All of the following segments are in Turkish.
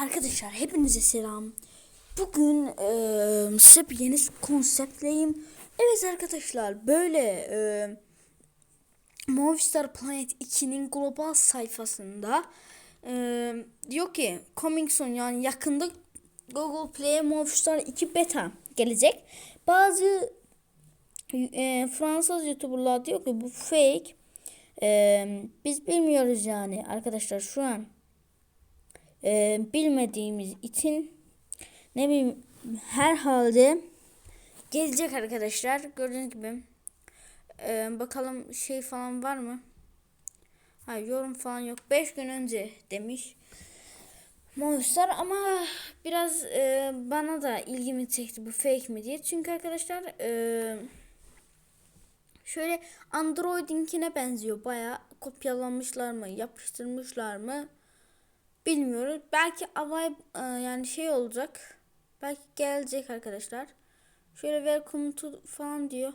Arkadaşlar hepinize selam. Bugün eee size yeni konseptleyim. Evet arkadaşlar böyle eee Movistar Planet 2'nin global sayfasında eee, diyor ki coming soon yani yakında Google Play'e Movistar 2 beta gelecek. Bazı eee, Fransız YouTuber'lar diyor ki bu fake. Eee, biz bilmiyoruz yani arkadaşlar şu an e, bilmediğimiz için ne bileyim herhalde gelecek arkadaşlar. Gördüğünüz gibi E, bakalım şey falan var mı? Hayır yorum falan yok. 5 gün önce demiş Monster ama biraz e, bana da ilgimi çekti bu fake mi diye. Çünkü arkadaşlar e, şöyle Android'inkine benziyor. Baya kopyalamışlar mı yapıştırmışlar mı Bilmiyoruz. Belki avay e, yani şey olacak. Belki gelecek arkadaşlar. Şöyle welcome to falan diyor.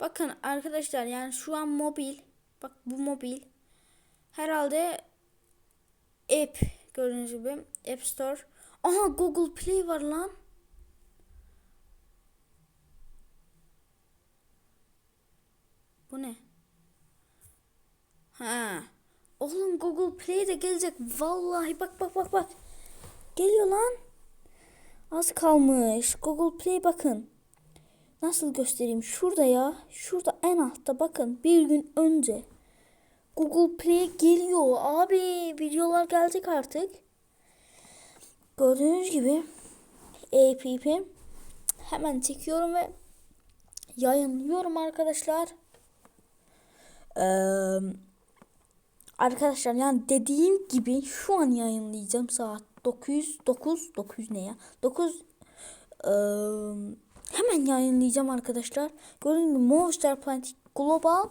Bakın arkadaşlar yani şu an mobil. Bak bu mobil. Herhalde app gördüğünüz gibi App Store. Aha Google Play var lan. Bu ne? Ha. Oğlum Google Play de gelecek. Vallahi bak bak bak bak. Geliyor lan. Az kalmış. Google Play bakın. Nasıl göstereyim? Şurada ya. Şurada en altta bakın. Bir gün önce. Google Play geliyor. Abi videolar gelecek artık. Gördüğünüz gibi app hemen çekiyorum ve yayınlıyorum arkadaşlar. Eee Arkadaşlar yani dediğim gibi şu an yayınlayacağım saat 9 9 9 ne ya? 9 ee, hemen yayınlayacağım arkadaşlar. Gördüğünüz gibi Movistar Planet Global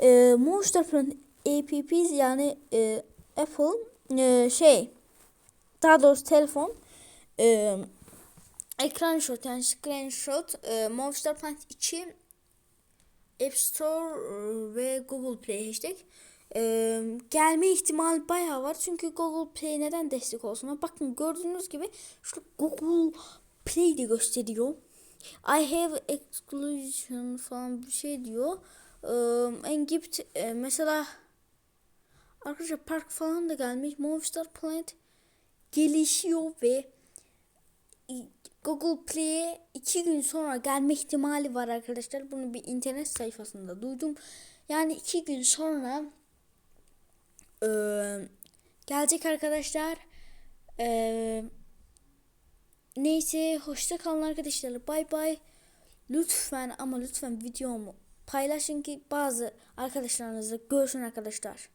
e, Movistar Planet apps yani e, Apple e, şey daha doğrusu telefon e, ekran shot yani screenshot e, Movistar Planet 2 App Store ve Google Play hashtag ee, gelme ihtimali bayağı var. Çünkü Google Play neden destek olsun? Bakın gördüğünüz gibi şu Google Play de gösteriyor. I have exclusion falan bir şey diyor. En gift e, mesela arkadaşlar park falan da gelmiş. Movistar Planet gelişiyor ve Google Play'e iki gün sonra gelme ihtimali var arkadaşlar. Bunu bir internet sayfasında duydum. Yani iki gün sonra ee, gelecek arkadaşlar. Ee, neyse hoşça kalın arkadaşlar. Bay bay. Lütfen ama lütfen videomu paylaşın ki bazı arkadaşlarınızla görsün arkadaşlar.